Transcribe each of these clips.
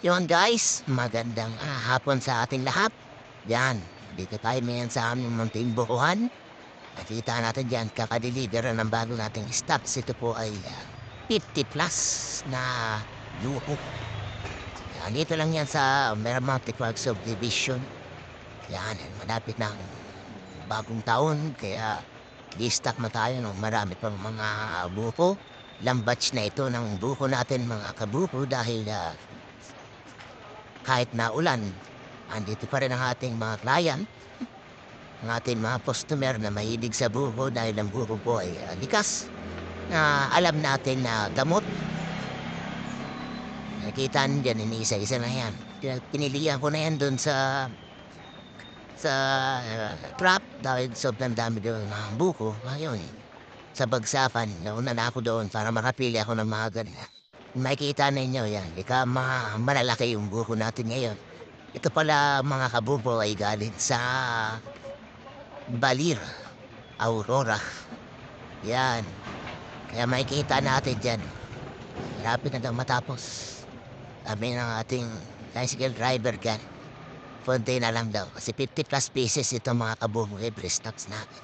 Yun guys, magandang ah, hapon sa ating lahat. Yan, dito tayo ngayon sa aming munting bukuhan. Nakita natin dyan, kakadeliver ng bago nating stocks. Ito po ay ah, 50 plus na luho. Yan, dito lang yan sa Miramonte Park Subdivision. Yan, malapit ang bagong taon. Kaya di-stock na tayo ng marami pang mga buko. Lambatch na ito ng buko natin mga kabuko dahil ah, kahit na ulan, andito pa rin ang ating mga client, ang ating mga customer na mahilig sa buko dahil ang buko po ay likas na alam natin na gamot. Nakita niyo dyan, iniisa-isa na yan. Pinilihan ko na yan doon sa sa uh, trap dahil sobrang dami doon ng buko. Ngayon, sa bagsakan, nauna na ako doon para makapili ako ng mga ganyan. Makikita ninyo yan, ika ma malalaki yung buko natin ngayon. Ito pala mga kabubo ay galing sa Balir, Aurora. Yan. Kaya makikita natin dyan. Malapit na daw matapos. Sabi ng ating tricycle driver dyan. Konti na lang daw. Kasi 50 plus pieces ito mga kabubo every stocks natin.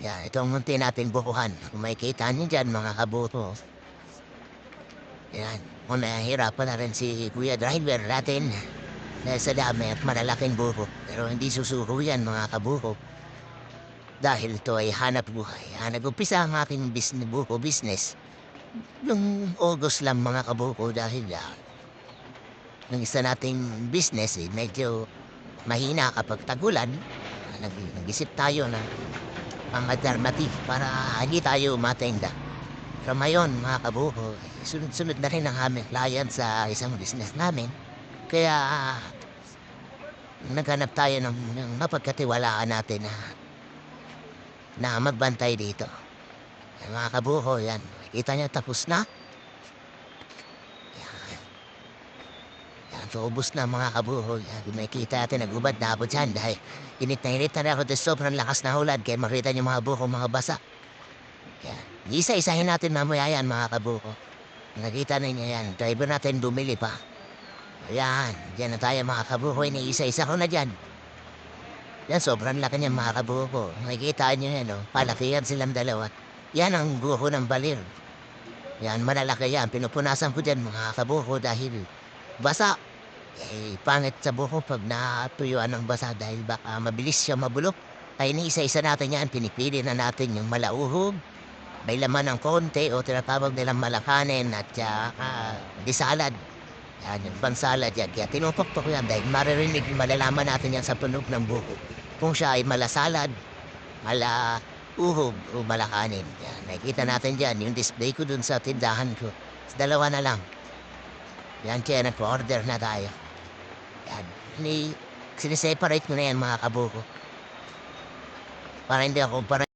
Yan, ito ang munti nating bukuhan. Kung makikita niyo dyan mga kabubo. Yan. Kung nahihirapan na rin si Kuya Driver natin dahil sa dami at malalaking buko. Pero hindi susuko yan mga kabuko. Dahil ito ay hanap buhay. Ah, nag-umpisa ang aking business, buko business. Noong August lang mga kabuko dahil ah, ng isa nating business eh, medyo mahina kapag tagulan. Nag, nag-isip tayo na ang alternative para hindi tayo matenda. Pero ngayon, mga kabuko, sunod-sunod na rin ang aming client sa isang business namin. Kaya, ah, naghanap tayo ng, ng mapagkatiwalaan natin na, na magbantay dito. Mga kabuko, yan. Kita niyo, tapos na. Yan. Yan, na mga kabuko. Yan, kung makikita natin, nagubad na ako dyan dahil init na init na ako sobrang lakas na hulad. Kaya makita niyo mga buko, mga basa. Yan. Isa-isahin natin mamaya yan, mga kabuko. Nakita ninyo yan. Driver natin bumili pa. Ayan. Diyan na tayo, mga kabuko. Iniisa-isa ko na dyan. Yan, sobrang laki niyan, mga kabuko. Nakikita niyo yan, oh. Palaki yan silang dalawa. Yan ang buko ng balir. Yan, malalaki yan. Pinupunasan ko dyan, mga kabuko, dahil basa. Eh, pangit sa buko pag natuyuan ng basa dahil baka mabilis siya mabulok. Ay, iniisa-isa natin yan. Pinipili na natin yung malauhog may laman ng konti o tinatawag nilang malakanin at uh, disalad. Yan, yung pansalad yan. Kaya tinutoktok yan dahil maririnig, malalaman natin yan sa tunog ng buko. Kung siya ay malasalad, mala uhog o malakanin. Yan, nakikita natin dyan, yung display ko dun sa tindahan ko. Dalawa na lang. Yan, kaya nag-order na tayo. Yan, ni, siniseparate ko na yan mga kabuko. Para hindi ako, para